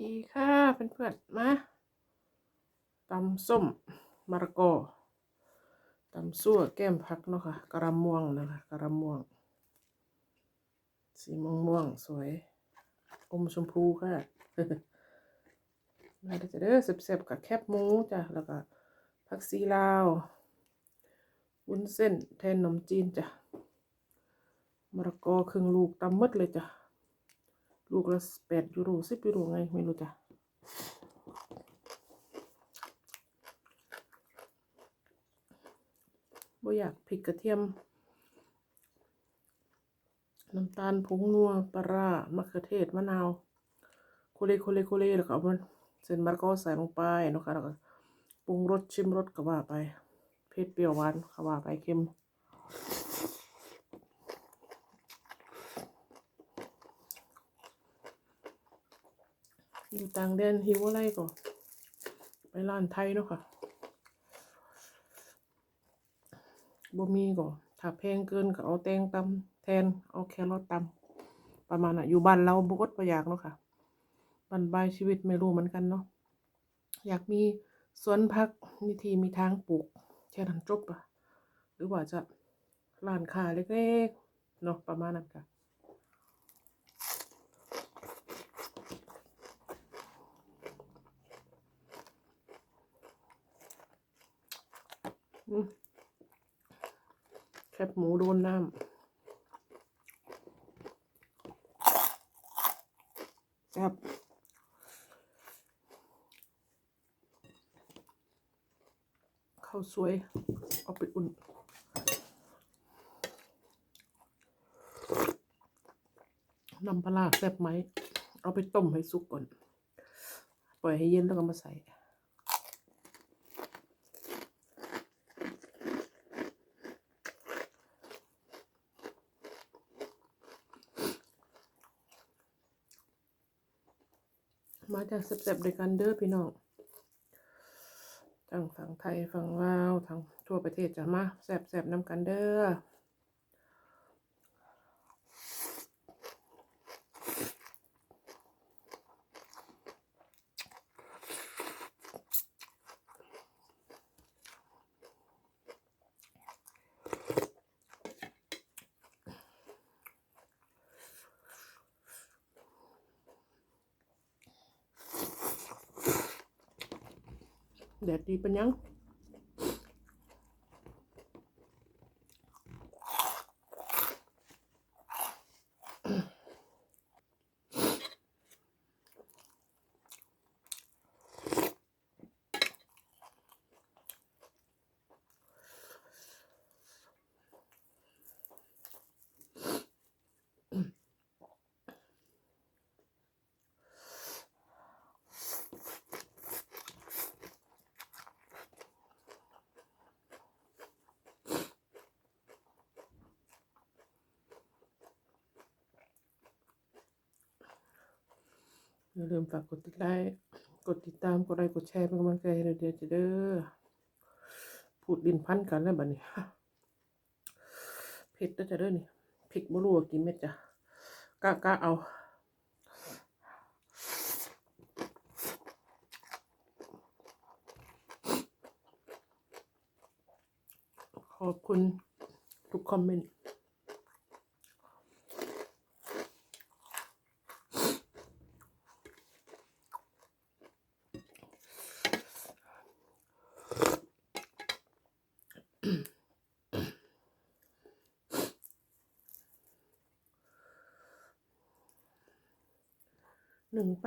ดีค่ะเพื่อนๆมาตำส้มมะระกอตำซั่วแก้มผักเนาะค่ะกระม่วงนะคะกระม่วง สีม่วงม่วงสวย อมชมพูค่ะมาเด้อจ้ะเด้อเสบๆกับแคบหมูจ้ะแล้วก็ผักซีลาววุ้นเส้นแทนขนมจีนจ้ะมะระกอครึ่งลูกตำหมดเลยจ้ะ ลูกละแปดยูโรสิบยูโรไงไม่รู้จ้ะบ่อยากพริกกระเทียม น้ำตาลผงนัวปลาร้ามะเขือเทศมะนาว โคเลโคเลโคเลแล้วก็เอามันเส้นมะละกอใส่ลงไปนะคะแล้วก็ปรุงรสชิมรสก็ว่าไป เผ็ดเปรี้ยวหวานก็ว่าไปเค็ม อยู่ต่างแดนหิวอะไรก็ไปร้านไทยเนาะค่ะบ่มีก็ถ้าแพงเกินก็เอาแตงตำแทนเอาแครอทตำประมาณน่ะ อยู่บ้านเราบ่อดบ่อยากเนาะค่ะบ้านปลายชีวิตไม่รู้เหมือนกันเนาะอยากมีสวนผักมีที่มีทางปลูกแค่นั้นจบอะหรือว่าจะร้านค้าเล็กๆเนาะประมาณนั้นค่ะ แคบหมูโดนน้ำแซ่บข้าวสวย เอาไปอุ่นน้ำปลาร้าแซ่บไหม เอาไปต้มให้สุกก่อน ปล่อยให้เย็นแล้วก็มาใส่ มาจาก แซ่บๆด้วยกันเด้อพี่น้องทั้งฝั่งไทยฝั่งลาวทั้งทั่วประเทศจะมาแซ่บๆน้ำกันเด้อ แด อย่าลืมฝากกดติดไลค์กดติดตามกดไลค์กดแชร์เป็นกำลังใจให้เราเดี๋ยจะเด้อพูดดินพันกันแล้วบัดนี้เผ็ดแล้จะเด้อนี่พริกบ่รู้ว่ากี่เม็ดจ้ะกะกะเอาขอบคุณทุกคอมเมนต์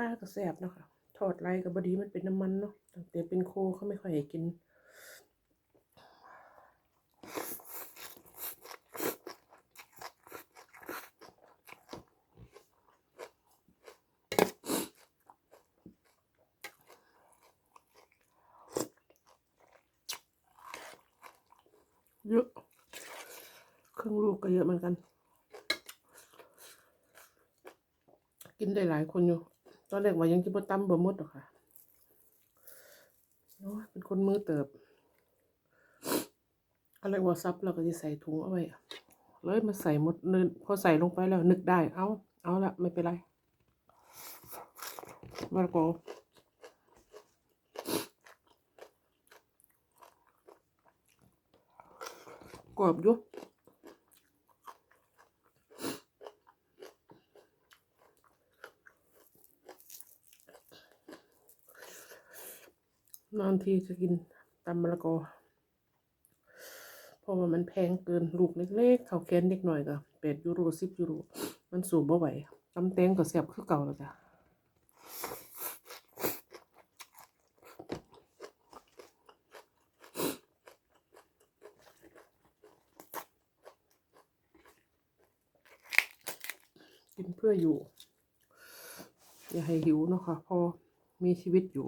หนึ่งป้าก็แสบเนาะค่ะ ทอดไรกับบดีมันเป็นน้ำมันเนาะตั้งแต่เป็นโคเขาไม่ค่อยกินเยอะเครื่องลูกก็เยอะเหมือนกัน กินได้หลายคนอยู่ ตอนแรกว่ายังกินบ่ตั้มบ่หมดหรอกค่ะโอ้เป็นคนมือเติบอะไรว่าซับเราก็จะใส่ถุงเอาไว้เลยมาใส่หมดเนินพอใส่ลงไปแล้วนึกได้ เอาเอาละไม่เป็นไรมะละกอกรอบอยู่ ทีจะกินตำมะละกอเพราะว่ามันแพงเกินลูกเล็กๆเขาวแกนเด็กหน่อยก็แปดยูโรสิบยูโรมันสูบบ่ไหวตำแตงก็แซ่บคือเก่าแล้วจ้ะกินเพื่ออยู่ อย่าให้หิวนะคะพอมีชีวิตอยู่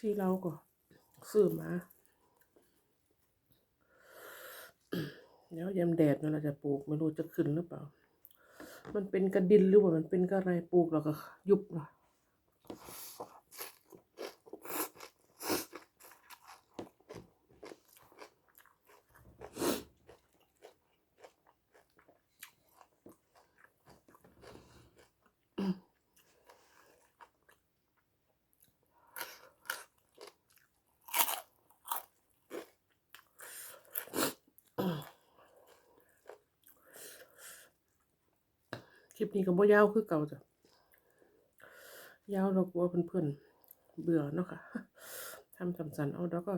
ที่เราก็ซื้อมาเดี๋ยวยามแดดเนี่ยเราจะปลูกไม่รู้จะขึ้นหรือเปล่า มันเป็นกระดินหรือว่ามันเป็นกระไรปลูกแล้วก็ยุบละ ลิปนี้ก็บ่ยาวคือเก่าจ้ะยาวเรากลัวเพื่อนๆเบื่อเนาะค่ะทำสำสันเอาแล้วก็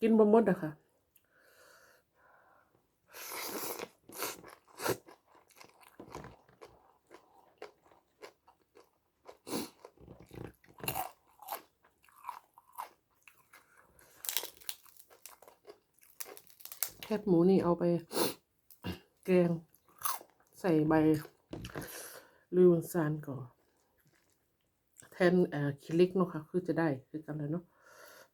กินบ่หมดอะค่ะแคบหมูนี่เอาไป แกง ใส่ใบ ลูนซานก่อนแทนเอ่อคิเล็กเนาะค่ะ คือจะได้คือกันเลยเนาะ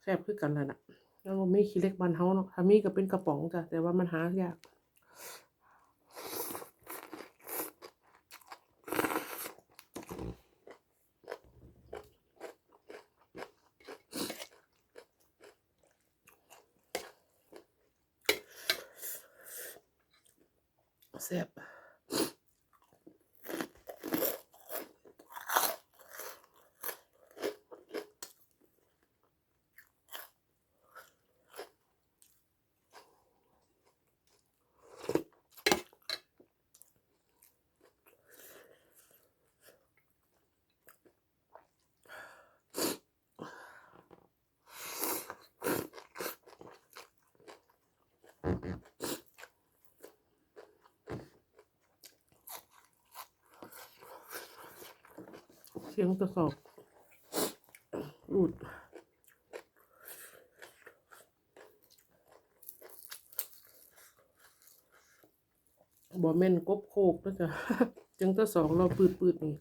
แซ่บคือกันเลยนะแล้วบ่มีคิเล็กบ้านเฮาเนาะถ้ามีก็เป็นกระป๋องจ้ะแต่ว่ามันหายากแซ่บเสียงกระสอบรูดบ่แม่นกบโคกนะจ๊ะจังตะสองเราปืดปืดๆนี่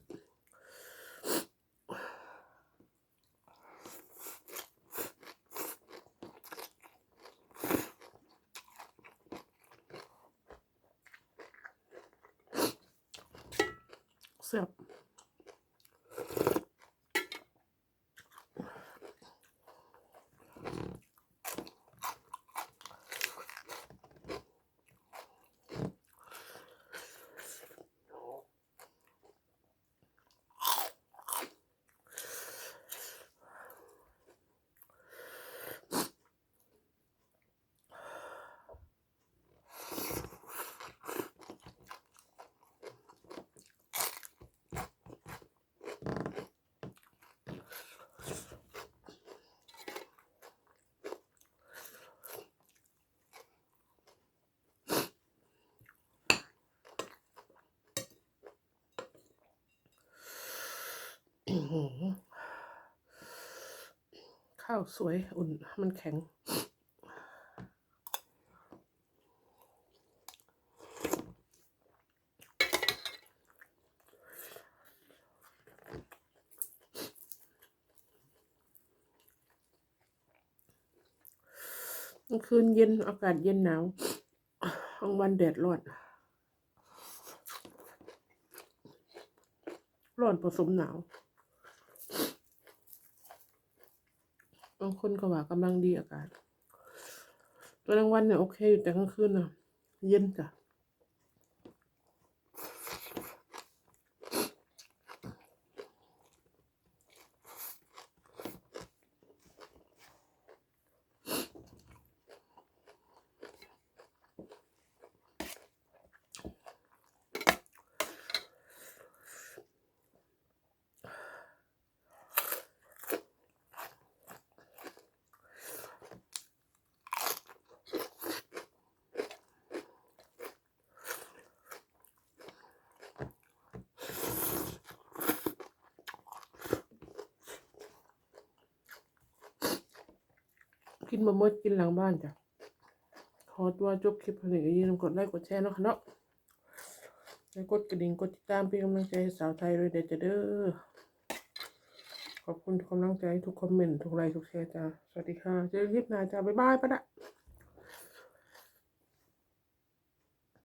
ข้าวสวยอุ่นมันแข็ง คืนเย็นอากาศเย็นหนาวกลางวันแดดร้อนร้อนผสมหนาว บางคนก็ว่ากำลังดีอากาศตอนกลางวันเนี่ยโอเคอยู่แต่กลางคืนน่ะ เย็นจ้ะ กินมาเมื่อกินหลังบ้านจ้ะขอตัวจบคลิปเพียงนี้อย่าลืมกดไลค์กดแชร์เนาะค่ะเนาะแล้วกดกระดิ่งกดติดตามเป็นกำลังใจให้สาวไทยด้วยเด็ดจะเด้อขอบคุณทุกกำลังใจทุกคอมเมนต์ทุกไลค์ทุกแชร์จ้าสวัสดีค่ะเจอกันคลิปหน้าจ้าบ๊ายบายปะนะ